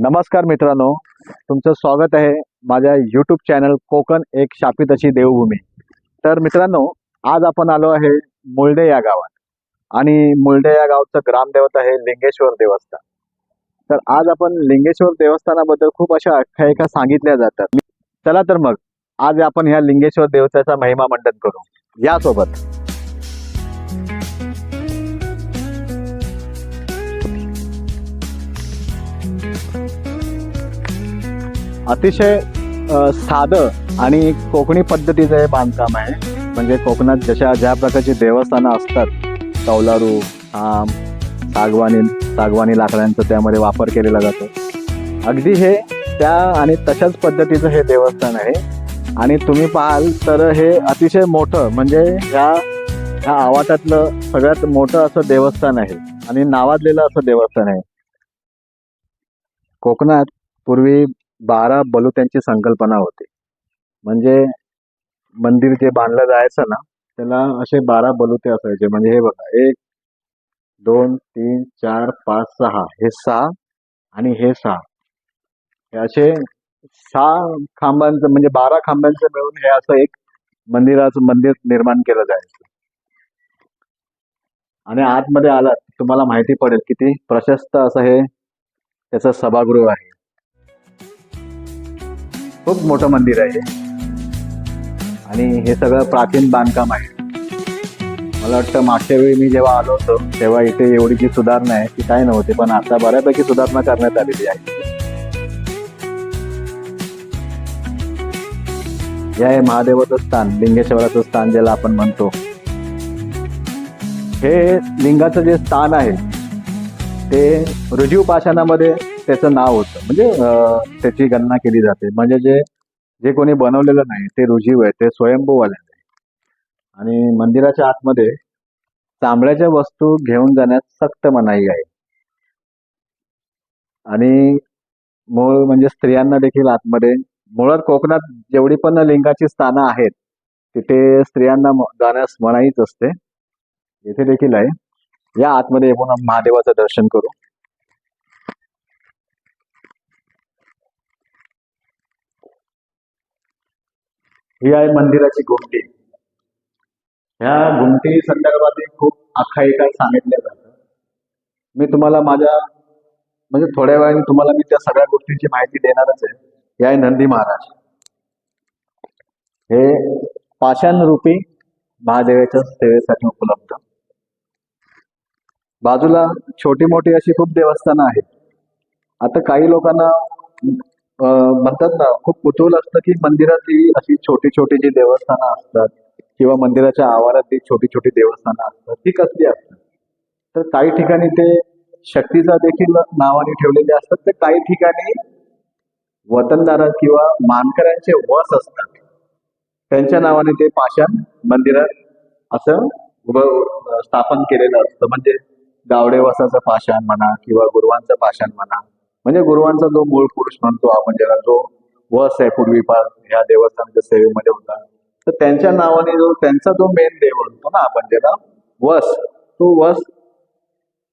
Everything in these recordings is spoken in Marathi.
नमस्कार मित्रांनो तुमचं स्वागत आहे माझ्या यूट्यूब चॅनल कोकण एक शापित अशी देवभूमी. तर मित्रांनो आज आपण आलो आहे मुळडे या गावात. आणि मुळडे या गावचं ग्रामदेवत आहे लिंगेश्वर देवस्थान. तर आज आपण लिंगेश्वर देवस्थानाबद्दल खूप अशा आख्यायिका सांगितल्या जातात. चला तर मग आज आपण ह्या लिंगेश्वर देवताचा महिमा मंडन करू. यासोबत अतिशय साधं आणि कोकणी पद्धतीचं हे बांधकाम आहे. म्हणजे कोकणात जशा ज्या प्रकारची देवस्थानं असतात कौलारू आम सागवानी सागवानी लाकडांचा त्यामध्ये वापर केलेला जातो. अगदी हे त्या आणि तशाच पद्धतीचं हे देवस्थान आहे. आणि तुम्ही पाहाल तर हे अतिशय मोठं म्हणजे ह्या ह्या आवाटातलं सगळ्यात मोठं असं देवस्थान आहे. आणि नावाजलेलं असं देवस्थान आहे. कोकणात पूर्वी बारा बलुत्यांची संकल्पना होती. म्हणजे मंदिर जे बांधलं जायचं ना त्याला असे बारा बलुते असायचे. म्हणजे हे बघा एक दोन तीन चार पाच सहा हे सहा आणि हे सहा. हे असे सहा खांबांचं म्हणजे बारा खांबांचं मिळून हे असं एक मंदिराचं मंदिर निर्माण केलं जायचं. आणि आतमध्ये आलात तुम्हाला माहिती पडेल किती प्रशस्त असं हे त्याचं सभागृह आहे. खूप मोठं मंदिर आहे आणि हे सगळं प्राचीन बांधकाम आहे. मला वाटतं मागच्या वेळी मी जेव्हा आलो होतो तेव्हा इथे एवढी जी सुधारणा आहे ती काय नव्हती पण आता बऱ्यापैकी सुधारणा करण्यात आलेली आहे. हे आहे महादेवाचं स्थान लिंगेश्वराचं स्थान ज्याला आपण म्हणतो. हे लिंगाचं जे स्थान आहे ते रुजीव पाषाणामध्ये त्याचं नाव होतं. म्हणजे त्याची गणना केली जाते. म्हणजे जे जे कोणी बनवलेलं नाही ते रुजीव आहे ते स्वयंभूवाले आहे. आणि मंदिराच्या आतमध्ये चांबड्याच्या वस्तू घेऊन जाण्यास सक्त मनाई आहे. आणि मूळ म्हणजे स्त्रियांना देखील आतमध्ये मुळात कोकणात जेवढी पण लिंगाची स्थानं आहेत तिथे स्त्रियांना जाण्यास मनाईच असते. इथे देखील आहे. या आतमध्ये येऊन महादेवाचं दर्शन करू. ही आहे मंदिराची घुमटी. ह्या घुमटी संदर्भात खूप आख्यायिका सांगितल्या जातात. मी तुम्हाला माझ्या म्हणजे थोड्या वेळाने तुम्हाला मी त्या सगळ्या गोष्टींची माहिती देणारच आहे. हे आहे नंदी महाराज. हे पाषाण रूपी महादेवाच्या सेवेसाठी उपलब्ध. बाजूला छोटी मोठी अशी खूप देवस्थानं आहेत. आता काही लोकांना म्हणतात ना खूप कुतूहल असतं की मंदिरात ही अशी छोटी छोटी जी देवस्थानं असतात किंवा मंदिराच्या आवारात जी छोटी छोटी देवस्थानं असतात ती कसली असतात? तर काही ठिकाणी ते शक्तीचा देखील नावाने ठेवलेले असतात तर काही ठिकाणी वतनदार किंवा मानकऱ्यांचे वस असतात. त्यांच्या नावाने ते पाषाण मंदिरात असं स्थापन केलेलं असतं. म्हणजे गावडे वसाचं पाषाण म्हणा किंवा गुरुवांचं पाषाण म्हणा म्हणजे गुरुवांचा जो मूळ पुरुष म्हणतो आपण ज्याला जो वस आहे पूर्वीपार या देवस्थानाच्या सेवेमध्ये होता तर त्यांच्या नावाने जो त्यांचा जो मेन देव म्हणतो ना आपण ज्याला वस तो वस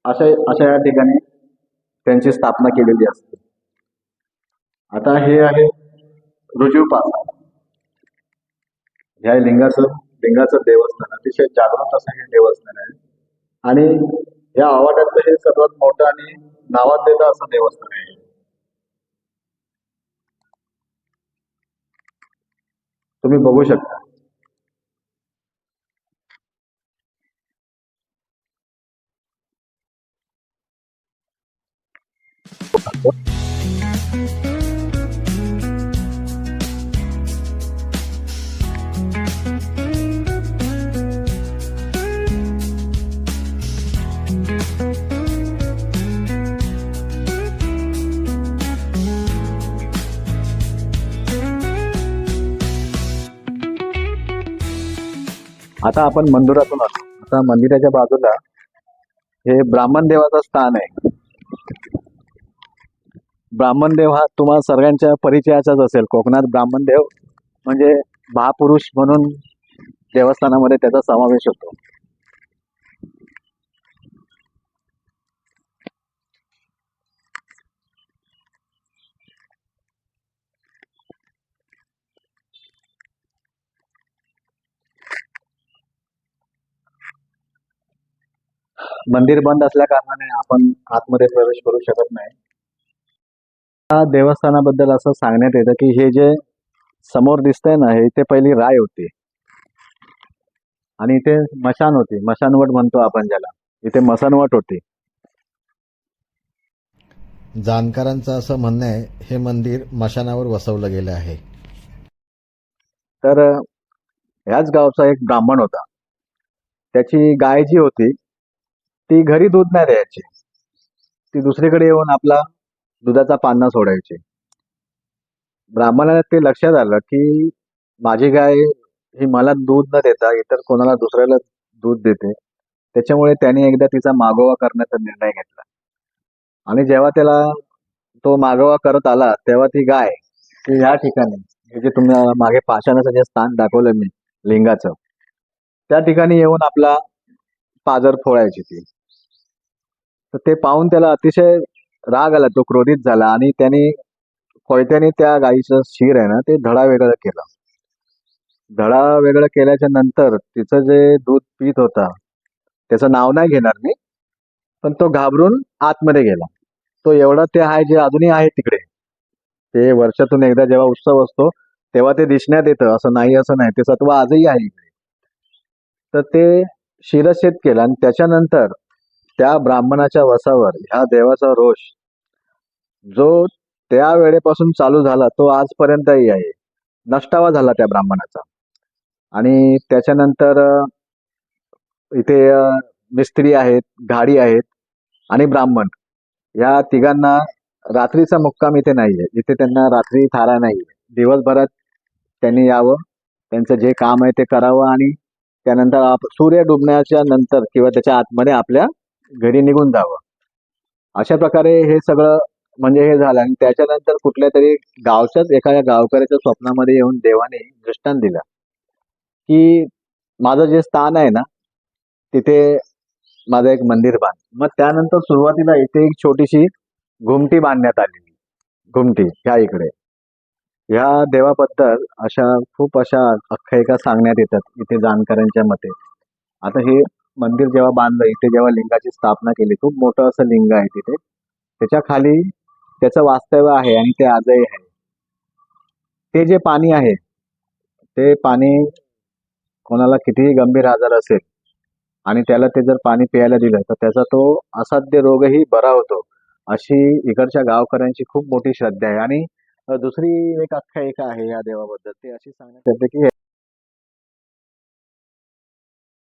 अशा अशा या ठिकाणी त्यांची स्थापना केलेली असते. आता हे आहे रुजीव ह्या लिंगाचं लिंगाचं देवस्थान अतिशय जागृत असं हे देवस्थान आहे. आणि या आवाड्यातलं हे सर्वात मोठं आणि नावाजलेलं असं देवस्थान आहे. तुम्ही बघू शकता. आता आपण मंदिरातून आलो. आता मंदिराच्या बाजूला हे ब्राह्मण देवाचं स्थान आहे. ब्राह्मण देव हा तुम्हाला सगळ्यांच्या परिचयाचाच असेल. कोकणात ब्राह्मण देव म्हणजे महापुरुष म्हणून देवस्थानामध्ये त्याचा समावेश होतो. मंदिर बंद असल्या कारणाने आपण आतमध्ये प्रवेश करू शकत नाही. या देवस्थानाबद्दल असं सांगण्यात येतं की हे जे समोर दिसतंय ना हे इथे पहिली राय होती. आणि इथे मशान होती. मशानवट म्हणतो आपण ज्याला. इथे मसानवट होती. जाणकारांचं असं म्हणणं आहे हे मंदिर मशानावर वसवलं गेलं आहे. तर ह्याच गावचा एक ब्राह्मण होता. त्याची गाय जी होती ती घरी दूध नाही द्यायची. ती दुसरीकडे येऊन आपला दुधाचा पान्ना सोडायची. ब्राह्मणाला ते लक्षात आलं की माझी गाय ही मला दूध न देता इतर कोणाला दुसऱ्याला दूध देते. त्याच्यामुळे त्याने एकदा तिचा मागोवा करण्याचा निर्णय घेतला. आणि जेव्हा त्याला तो मागोवा करत आला तेव्हा ती गाय ती या ठिकाणी हे जे तुम्हाला मागे पाषाणाचं जे स्थान दाखवलं मी लिंगाचं त्या ठिकाणी येऊन आपला पाजर फोडायची ती. तर ते पाहून त्याला अतिशय राग आला तो क्रोधित झाला आणि त्याने कोयत्याने त्या गाईचं शिर आहे ना ते धडा वेगळं केलं. धडा वेगळं केल्याच्यानंतर तिचं जे दूध पित होता त्याचं नाव नाही घेणार मी पण तो घाबरून आतमध्ये गेला. तो एवढा ते आहे जे अजूनही आहे तिकडे. ते वर्षातून एकदा जेव्हा उत्सव असतो तेव्हा ते दिसण्यात येतं असं नाही असं नाही ते सत्व आजही आहे इकडे. तर ते शिरच्छेद केला आणि त्याच्यानंतर त्या ब्राह्मणाच्या वसावर ह्या देवाचा रोष जो त्या वेळेपासून चालू झाला तो आजपर्यंतही आहे. नष्टावा झाला त्या ब्राह्मणाचा. आणि त्याच्यानंतर इथे मिस्त्री आहेत घाडी आहेत आणि ब्राह्मण. या तिघांना रात्रीचा मुक्काम इथे नाहीये. इथे त्यांना रात्री थारा नाहीये. दिवसभरात त्यांनी यावं त्यांचं जे काम आहे ते करावं आणि त्यानंतर सूर्य डुबण्याच्या नंतर किंवा त्याच्या आतमध्ये आपल्या घरी निघून जावं. अशा प्रकारे हे सगळं म्हणजे हे झालं आणि त्याच्यानंतर कुठल्या तरी गावच्याच एखाद्या गावकऱ्याच्या स्वप्नामध्ये येऊन देवाने दृष्टांत दिला. की माझं जे स्थान आहे ना तिथे माझं एक मंदिर बांध. मग त्यानंतर सुरुवातीला इथे एक छोटीशी घुमटी बांधण्यात आलेली. घुमटी ह्या इकडे. या देवाबद्दल अशा खूप अशा आख्यायिका सांगण्यात येतात इथे जाणकारांच्या मते. आता हे मंदिर जेव्हा बांधलं इथे जेव्हा लिंगाची स्थापना केली खूप मोठं असं लिंग आहे तिथे. त्याच्याखाली त्याचं वास्तव्य आहे आणि ते आजही आहे. ते जे पाणी आहे ते पाणी कोणाला कितीही गंभीर आजार असेल आणि त्याला ते जर पाणी प्यायला दिलं तर त्याचा तो असाध्य रोगही बरा होतो अशी इकडच्या गावकऱ्यांची खूप मोठी श्रद्धा आहे. आणि दुसरी एक आख्यायिका आहे या देवाबद्दल. ते अशी सांगण्यात येते की